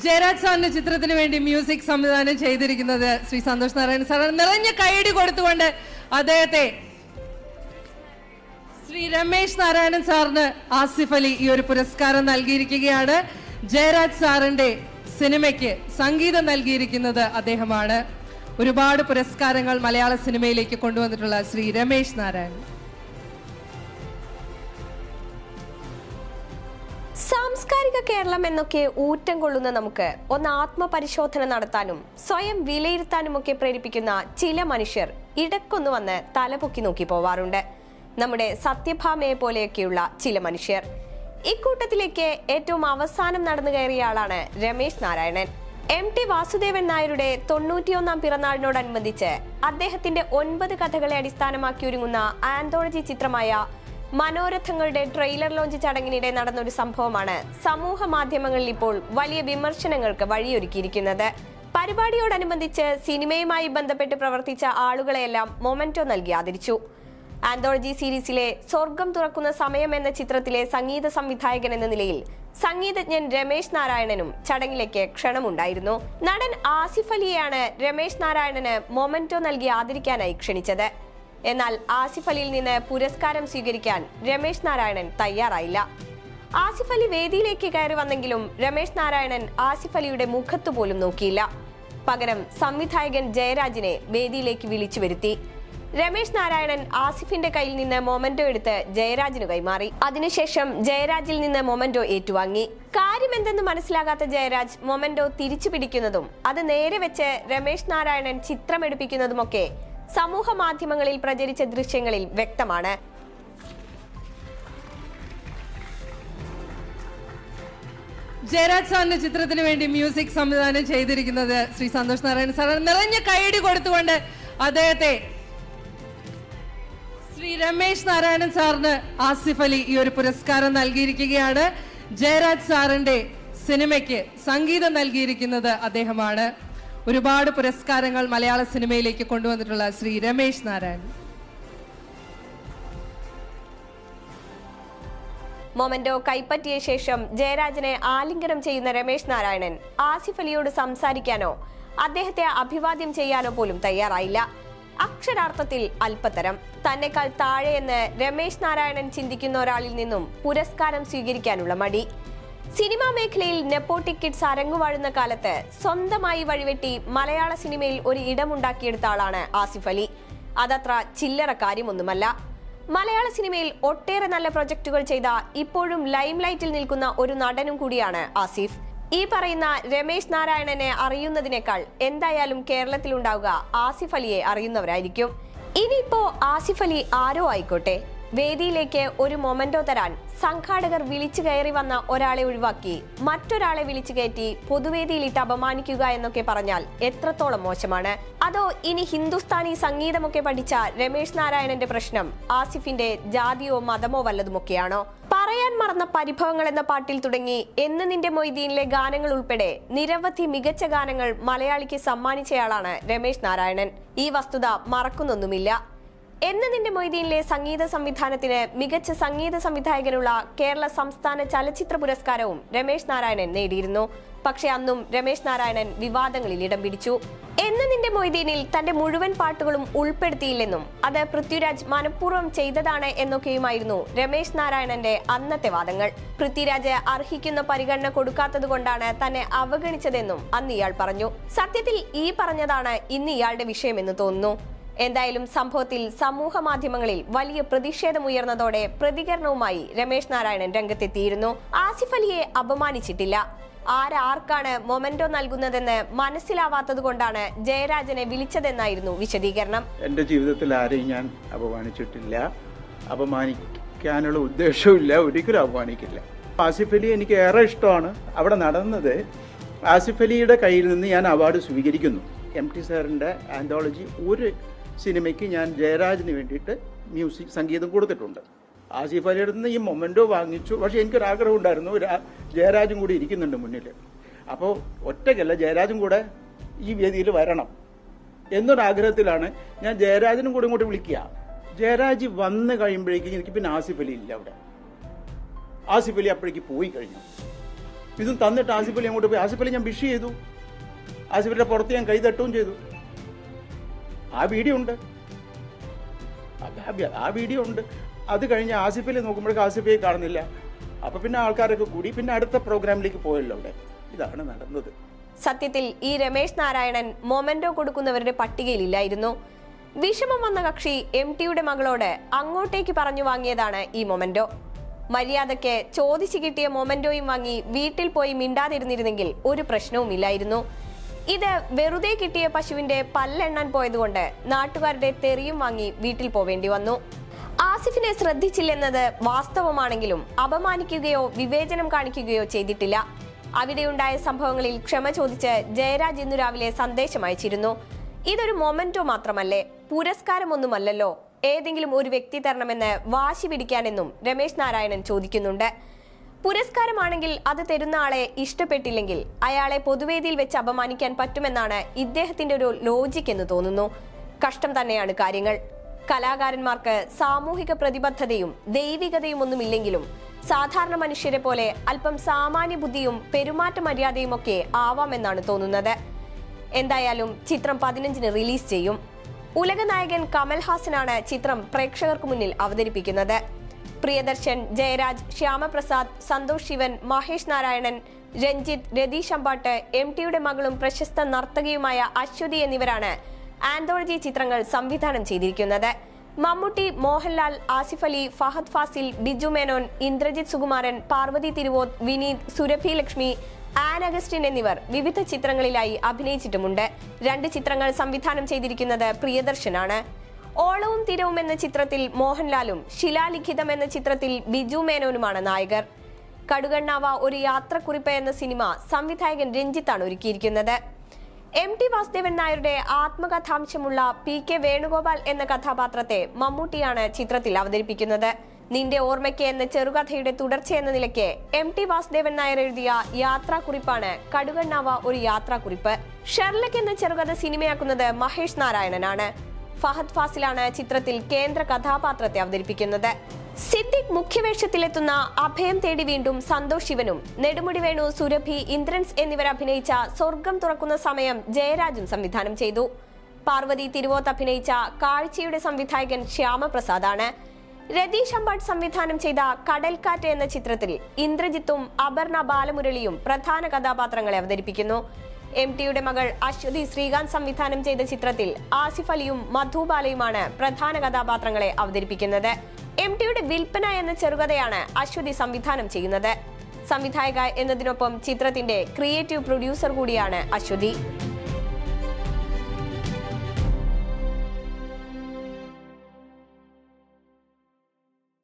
ജയരാജ് സാറിന്റെ ചിത്രത്തിന് വേണ്ടി മ്യൂസിക് സംവിധാനം ചെയ്തിരിക്കുന്നത് ശ്രീ സന്തോഷ് നാരായണൻ സാർ നിറഞ്ഞ കൈയടി കൊടുത്തുകൊണ്ട് അദ്ദേഹത്തെ ശ്രീ രമേശ് നാരായണൻ സാറിന് ആസിഫ് അലി ഈ ഒരു പുരസ്കാരം നൽകിയിരിക്കുകയാണ്. ജയരാജ് സാറിന്റെ സിനിമയ്ക്ക് സംഗീതം നൽകിയിരിക്കുന്നത് അദ്ദേഹമാണ്. ഒരുപാട് പുരസ്കാരങ്ങൾ മലയാള സിനിമയിലേക്ക് കൊണ്ടുവന്നിട്ടുള്ള ശ്രീ രമേശ് നാരായണൻ. സാംസ്കാരിക കേരളം എന്നൊക്കെ ഊറ്റം കൊള്ളുന്ന നമുക്ക് ഒന്ന് ആത്മപരിശോധന നടത്താനും സ്വയം വിലയിരുത്താനുമൊക്കെ പ്രേരിപ്പിക്കുന്ന ചില മനുഷ്യർ ഇടക്കൊന്നു വന്ന് തലപൊക്കി നോക്കി പോവാറുണ്ട്. നമ്മുടെ സത്യഭാമയെ പോലെയൊക്കെയുള്ള ചില മനുഷ്യർ. ഇക്കൂട്ടത്തിലേക്ക് ഏറ്റവും അവസാനം നടന്നു കയറിയ ആളാണ് രമേശ് നാരായണൻ. എം ടി വാസുദേവൻ നായരുടെ തൊണ്ണൂറ്റിയൊന്നാം പിറന്നാളിനോടനുബന്ധിച്ച് അദ്ദേഹത്തിന്റെ ഒൻപത് കഥകളെ അടിസ്ഥാനമാക്കി ഒരുങ്ങുന്ന ആന്തോളജി ചിത്രമായ മനോരഥങ്ങളുടെ ട്രെയിലർ ലോഞ്ച് ചടങ്ങിനിടെ നടന്ന ഒരു സംഭവമാണ് സമൂഹ മാധ്യമങ്ങളിൽ ഇപ്പോൾ വലിയ വിമർശനങ്ങൾക്ക് വഴിയൊരുക്കിയിരിക്കുന്നത്. പരിപാടിയോടനുബന്ധിച്ച് സിനിമയുമായി ബന്ധപ്പെട്ട് പ്രവർത്തിച്ച ആളുകളെയെല്ലാം മൊമെന്റോ നൽകി ആദരിച്ചു. ആന്തോളജി സീരീസിലെ സ്വർഗം തുറക്കുന്ന സമയം എന്ന ചിത്രത്തിലെ സംഗീത സംവിധായകൻ എന്ന നിലയിൽ സംഗീതജ്ഞൻ രമേശ് നാരായണനും ചടങ്ങിലേക്ക് ക്ഷണമുണ്ടായിരുന്നു. നടൻ ആസിഫ് അലിയെയാണ് രമേശ് നാരായണന് മൊമെന്റോ നൽകി ആദരിക്കാനായി ക്ഷണിച്ചത്. എന്നാൽ ആസിഫ് അലിയിൽ നിന്ന് പുരസ്കാരം സ്വീകരിക്കാൻ രമേശ് നാരായണൻ തയ്യാറായില്ല. ആസിഫ് അലി വേദിയിലേക്ക് കയറി വന്നെങ്കിലും രമേശ് നാരായണൻ ആസിഫ് അലിയുടെ മുഖത്തു പോലും നോക്കിയില്ല. പകരം സംവിധായകൻ ജയരാജിനെ വേദിയിലേക്ക് വിളിച്ചു വരുത്തി. രമേശ് നാരായണൻ ആസിഫിന്റെ കയ്യിൽ നിന്ന് മൊമെന്റോ എടുത്ത് ജയരാജിന് കൈമാറി. അതിനുശേഷം ജയരാജിൽ നിന്ന് മൊമെന്റോ ഏറ്റുവാങ്ങി. കാര്യമെന്തെന്ന് മനസ്സിലാകാത്ത ജയരാജ് മൊമെന്റോ തിരിച്ചു പിടിക്കുന്നതും അത് നേരെ വെച്ച് രമേശ് നാരായണൻ ചിത്രമെടുപ്പിക്കുന്നതുമൊക്കെ സമൂഹ മാധ്യമങ്ങളിൽ പ്രചരിച്ച ദൃശ്യങ്ങളിൽ വ്യക്തമാണ്. ജയരാജ് സാറിന്റെ ചിത്രത്തിന് വേണ്ടി മ്യൂസിക് സംവിധാനം ചെയ്തിരിക്കുന്നത് ശ്രീ സന്തോഷ് നാരായണൻ സാർ നിറഞ്ഞ കൈയടി കൊടുത്തുകൊണ്ട് അദ്ദേഹത്തെ ശ്രീ രമേശ് നാരായണൻ സാറിന് ആസിഫ് അലി ഈ ഒരു പുരസ്കാരം നൽകിയിരിക്കുകയാണ്. ജയരാജ് സാറിന്റെ സിനിമയ്ക്ക് സംഗീതം നൽകിയിരിക്കുന്നത് അദ്ദേഹമാണ്. ഒരുപാട് പുരസ്കാരങ്ങൾ മലയാള സിനിമയിലേക്ക് കൊണ്ടുവന്നിട്ടുള്ള ശ്രീ രമേശ് നാരായണൻ മൊമെന്റോ കൈപ്പറ്റിയ ശേഷം ജയരാജനെ ആലിംഗനം ചെയ്യുന്ന രമേശ് നാരായണൻ ആസിഫ് അലിയോട് സംസാരിക്കാനോ അദ്ദേഹത്തെ അഭിവാദ്യം ചെയ്യാനോ പോലും തയ്യാറായില്ല. അക്ഷരാർത്ഥത്തിൽ അല്പതരം. തന്നെക്കാൾ താഴെയെന്ന് രമേശ് നാരായണൻ ചിന്തിക്കുന്ന ഒരാളിൽ നിന്നും പുരസ്കാരം സ്വീകരിക്കാനുള്ള മടി. സിനിമാ മേഖലയിൽ നെപ്പോട്ടിക് കിഡ്സ് അരങ്ങുവാഴുന്ന കാലത്ത് സ്വന്തമായി വഴിവെട്ടി മലയാള സിനിമയിൽ ഒരു ഇടമുണ്ടാക്കിയെടുത്ത ആളാണ് ആസിഫ് അലി. അതത്ര ചില്ലറ കാര്യമൊന്നുമല്ല. മലയാള സിനിമയിൽ ഒട്ടേറെ നല്ല പ്രൊജക്ടുകൾ ചെയ്ത ഇപ്പോഴും ലൈം ലൈറ്റിൽ നിൽക്കുന്ന ഒരു നടനും കൂടിയാണ് ആസിഫ്. ഈ പറയുന്ന രമേശ് നാരായണനെ അറിയുന്നതിനേക്കാൾ എന്തായാലും കേരളത്തിലുണ്ടാവുക ആസിഫ് അലിയെ അറിയുന്നവരായിരിക്കും. ഇനിയിപ്പോ ആസിഫ് അലി ആരോ ആയിക്കോട്ടെ? വേദിയിലേക്ക് ഒരു മൊമെന്റോ തരാൻ സംഘാടകർ വിളിച്ചു കയറി വന്ന ഒരാളെ ഒഴിവാക്കി. മറ്റൊരാളെ വിളിച്ചു കയറ്റി പൊതുവേദിയിലിട്ട് അപമാനിക്കുക എന്നൊക്കെ പറഞ്ഞാൽ എത്രത്തോളം മോശമാണ്? അതോ ഇനി ഹിന്ദുസ്ഥാനി സംഗീതമൊക്കെ പഠിച്ച രമേശ് നാരായണന്റെ പ്രശ്നം ആസിഫിന്റെ ജാതിയോ മതമോ വല്ലതുമൊക്കെയാണോ? പറയാൻ മറന്ന പരിഭവങ്ങൾ എന്ന പാട്ടിൽ തുടങ്ങി എന്ന് നിന്റെ മൊയ്തീനിലെ ഗാനങ്ങൾ ഉൾപ്പെടെ നിരവധി മികച്ച ഗാനങ്ങൾ മലയാളിക്ക് സമ്മാനിച്ചയാളാണ് രമേശ് നാരായണൻ. ഈ വസ്തുത മറക്കുന്നൊന്നുമില്ല. എന്ന് നിന്റെ മൊയ്തീനിലെ സംഗീത സംവിധാനത്തിന് മികച്ച സംഗീത സംവിധായകനുള്ള കേരള സംസ്ഥാന ചലച്ചിത്ര പുരസ്കാരവും രമേശ് നാരായണൻ നേടിയിരുന്നു. പക്ഷെ അന്നും രമേശ് നാരായണൻ വിവാദങ്ങളിൽ ഇടം പിടിച്ചു. എന്ന് നിന്റെ മൊയ്തീനിൽ തന്റെ മുഴുവൻ പാട്ടുകളും ഉൾപ്പെടുത്തിയില്ലെന്നും അത് പൃഥ്വിരാജ് മനഃപൂർവം ചെയ്തതാണ് എന്നൊക്കെയുമായിരുന്നു രമേശ് നാരായണന്റെ അന്നത്തെ വാദങ്ങൾ. പൃഥ്വിരാജ് അർഹിക്കുന്ന പരിഗണന കൊടുക്കാത്തതുകൊണ്ടാണ് തന്നെ അവഗണിച്ചതെന്നും അന്ന് ഇയാൾ പറഞ്ഞു. സത്യത്തിൽ ഈ പറഞ്ഞതാണ് ഇന്ന് ഇയാളുടെ വിഷയമെന്ന് തോന്നുന്നു. എന്തായാലും സംഭവത്തിൽ സമൂഹ മാധ്യമങ്ങളിൽ വലിയ പ്രതിഷേധമുയർന്നതോടെ പ്രതികരണവുമായി രമേശ് നാരായണൻ രംഗത്തെത്തിയിരുന്നു. ആസിഫ് അലിയെ അപമാനിച്ചിട്ടില്ല. ആരാർക്കാണ് മൊമെന്റോ നൽകുന്നതെന്ന് മനസ്സിലാവാത്തത് കൊണ്ടാണ് ജയരാജനെ വിളിച്ചതെന്നായിരുന്നു വിശദീകരണം. എന്റെ ജീവിതത്തിൽ ആരെയും ഞാൻ അപമാനിച്ചിട്ടില്ല. അപമാനിക്കാനുള്ള ഉദ്ദേശവുമില്ല ഒരിക്കലും അപമാനിക്കില്ല. ആസിഫ് അലി എനിക്ക് ഏറെ ഇഷ്ടമാണ്. അവിടെ നടന്നത് ആസിഫ് അലിയുടെ കയ്യിൽ നിന്ന് ഞാൻ അവാർഡ് സ്വീകരിക്കുന്നു. എം ടി സാറിന്റെ ആന്തോളജി ഒരു സിനിമയ്ക്ക് ഞാൻ ജയരാജിന് വേണ്ടിയിട്ട് മ്യൂസിക് സംഗീതം കൊടുത്തിട്ടുണ്ട്. ആസിഫ് അലിയുടെ നിന്ന് ഈ മൊമെന്റോ വാങ്ങിച്ചു. പക്ഷേ എനിക്കൊരാഗ്രഹം ഉണ്ടായിരുന്നു ജയരാജും കൂടി ഇരിക്കുന്നുണ്ട് മുന്നിൽ അപ്പോൾ ഒറ്റയ്ക്കല്ല ജയരാജും കൂടെ ഈ വേദിയിൽ വരണം എന്നൊരാഗ്രഹത്തിലാണ് ഞാൻ ജയരാജനും കൂടെ ഇങ്ങോട്ട് വിളിക്കുക. ജയരാജ് വന്ന് കഴിയുമ്പോഴേക്കും എനിക്ക് പിന്നെ ആസിഫ് അലി ഇല്ല അവിടെ. ആസിഫ് അലി അപ്പോഴേക്ക് പോയി കഴിഞ്ഞു. ഇതും തന്നിട്ട് ആസിഫ് അലി അങ്ങോട്ട് പോയി. ആസിഫ് അലി ഞാൻ വിഷ് ചെയ്തു. ആസിഫ് അലിയുടെ പുറത്ത് ഞാൻ കൈ തട്ടുകയും ചെയ്തു. ആ വീഡിയോ ഉണ്ട് ആ- വീഡിയോ ഉണ്ട് അത് കഴിഞ്ഞ് ആസിഫിൽ നോക്കുമ്പോഴേക്കും ആസിഫ് കാണുന്നില്ല. അപ്പോൾ പിന്നെ ആൾക്കാരൊക്കെ കൂടി പിന്നെ അടുത്ത പ്രോഗ്രാമിലേക്ക് പോയല്ലോ അവിടെ. ഇതാണ് നടന്നത്. സത്യത്തിൽ ഈ രമേശ് നാരായണൻ മൊമെന്റോ കൊടുക്കുന്നവരുടെ പട്ടികയിലില്ലായിരുന്നു. വിഷമം വന്ന കക്ഷി എം ടിയുടെ മകളോട് അങ്ങോട്ടേക്ക് പറഞ്ഞു വാങ്ങിയതാണ് ഈ മൊമെന്റോ. മര്യാദയ്ക്ക് ചോദിച്ചു കിട്ടിയ മൊമെന്റോയും വാങ്ങി വീട്ടിൽ പോയി മിണ്ടാതിരുന്നിരുന്നെങ്കിൽ ഒരു പ്രശ്നവുമില്ലായിരുന്നു ഇത് വെറുതെ കിട്ടിയ പശുവിന്റെ പല്ലെണ്ണാൻ പോയതുകൊണ്ട് നാട്ടുകാരുടെ തെറിയും വാങ്ങി വീട്ടിൽ പോവേണ്ടി വന്നു. ആസിഫിനെ ശ്രദ്ധിച്ചില്ലെന്നത് വാസ്തവമാണെങ്കിലും അപമാനിക്കുകയോ വിവേചനം കാണിക്കുകയോ ചെയ്തിട്ടില്ല. അവിടെയുണ്ടായ സംഭവങ്ങളിൽ ക്ഷമ ചോദിച്ച് ജയരാജ് ഇന്നു രാവിലെ സന്ദേശം അയച്ചിരുന്നു. ഇതൊരു മൊമെന്റോ മാത്രമല്ലേ? പുരസ്കാരമൊന്നുമല്ലല്ലോ? ഏതെങ്കിലും ഒരു വ്യക്തി തരണമെന്ന് വാശി പിടിക്കാനെന്നും രമേശ് നാരായണൻ ചോദിക്കുന്നുണ്ട്. പുരസ്കാരമാണെങ്കിൽ അത് തരുന്ന ആളെ ഇഷ്ടപ്പെട്ടില്ലെങ്കിൽ അയാളെ പൊതുവേദിയിൽ വെച്ച് അപമാനിക്കാൻ പറ്റുമെന്നാണ് ഇദ്ദേഹത്തിന്റെ ഒരു ലോജിക് എന്ന് തോന്നുന്നു. കഷ്ടം തന്നെയാണ് കാര്യങ്ങൾ. കലാകാരന്മാർക്ക് സാമൂഹിക പ്രതിബദ്ധതയും ദൈവികതയും ഒന്നുമില്ലെങ്കിലും സാധാരണ മനുഷ്യരെ പോലെ അല്പം സാമാന്യ ബുദ്ധിയും പെരുമാറ്റ മര്യാദയും ഒക്കെ ആവാമെന്നാണ് തോന്നുന്നത്. എന്തായാലും ചിത്രം പതിനഞ്ചിന് റിലീസ് ചെയ്യും. ഉലക നായകൻ കമൽഹാസനാണ് ചിത്രം പ്രേക്ഷകർക്ക് മുന്നിൽ അവതരിപ്പിക്കുന്നത്. പ്രിയദർശൻ ജയരാജ് ശ്യാമപ്രസാദ് സന്തോഷ് ശിവൻ മഹേഷ് നാരായണൻ രഞ്ജിത്ത് രതീഷ് അമ്പാട്ട് എം ടിയുടെ മകളും പ്രശസ്ത നർത്തകിയുമായ അശ്വതി എന്നിവരാണ് ആന്തോളജി ചിത്രങ്ങൾ സംവിധാനം ചെയ്തിരിക്കുന്നത്. മമ്മൂട്ടി മോഹൻലാൽ ആസിഫ് അലി ഫഹദ് ഫാസിൽ ബിജു മേനോൻ ഇന്ദ്രജിത് സുകുമാരൻ പാർവതി തിരുവോത്ത് വിനീത് സുരഭി ലക്ഷ്മി ആൻ അഗസ്റ്റിൻ എന്നിവർ വിവിധ ചിത്രങ്ങളിലായി അഭിനയിച്ചിട്ടുമുണ്ട്. രണ്ട് ചിത്രങ്ങൾ സംവിധാനം ചെയ്തിരിക്കുന്നത് പ്രിയദർശനാണ്. ഓളവും തിരവും എന്ന ചിത്രത്തിൽ മോഹൻലാലും ശിലാലിഖിതം എന്ന ചിത്രത്തിൽ ബിജു മേനോനുമാണ് നായകർ. കടുകണ്ണാവ ഒരു യാത്രക്കുറിപ്പ് എന്ന സിനിമ സംവിധായകൻ രഞ്ജിത്താണ് ഒരുക്കിയിരിക്കുന്നത്. എം ടി വാസുദേവൻ നായരുടെ ആത്മകഥാംശമുള്ള പി കെ വേണുഗോപാൽ എന്ന കഥാപാത്രത്തെ മമ്മൂട്ടിയാണ് ചിത്രത്തിൽ അവതരിപ്പിക്കുന്നത്. നിന്റെ ഓർമ്മയ്ക്ക് എന്ന ചെറുകഥയുടെ തുടർച്ചയെന്ന നിലയ്ക്ക് എം ടി വാസുദേവൻ നായർ എഴുതിയ യാത്രാക്കുറിപ്പാണ് കടുകണ്ണാവ ഒരു യാത്രാക്കുറിപ്പ്. ഷെർലക് എന്ന ചെറുകഥ സിനിമയാക്കുന്നത് മഹേഷ് നാരായണനാണ്. ഫഹദ് ഫാസിലാണ് ചിത്രത്തിൽ കേന്ദ്ര കഥാപാത്രത്തെ അവതരിപ്പിക്കുന്നത്. സിദ്ദിഖ് മുഖ്യവേഷത്തിലെത്തുന്ന അഭയം തേടി വീണ്ടും സന്തോഷ് ശിവനും നെടുമുടി വേണു സുരഭി ഇന്ദ്രൻസ് എന്നിവർ അഭിനയിച്ച സ്വർഗം തുറക്കുന്ന സമയം ജയരാജും സംവിധാനം ചെയ്തു. പാർവതി തിരുവോത്ത് അഭിനയിച്ച കാഴ്ചയുടെ സംവിധായകൻ ശ്യാമപ്രസാദാണ്. രതീഷ് അമ്പാട്ട് സംവിധാനം ചെയ്ത കടൽക്കാറ്റ് എന്ന ചിത്രത്തിൽ ഇന്ദ്രജിത്തും അപർണ ബാലമുരളിയും പ്രധാന കഥാപാത്രങ്ങളെ അവതരിപ്പിക്കുന്നു. എം ടിയുടെ മകൾ അശ്വതി ശ്രീകാന്ത് സംവിധാനം ചെയ്ത ചിത്രത്തിൽ ആസിഫ് അലിയും മധുബാലയുമാണ് പ്രധാന കഥാപാത്രങ്ങളെ അവതരിപ്പിക്കുന്നത്. എം ടിയുടെ വിൽപ്പന എന്ന ചെറുകഥയാണ് അശ്വതി സംവിധാനം ചെയ്യുന്നത്. സംവിധായക എന്നതിനൊപ്പം ചിത്രത്തിന്റെ ക്രിയേറ്റീവ് പ്രൊഡ്യൂസർ കൂടിയാണ് അശ്വതി.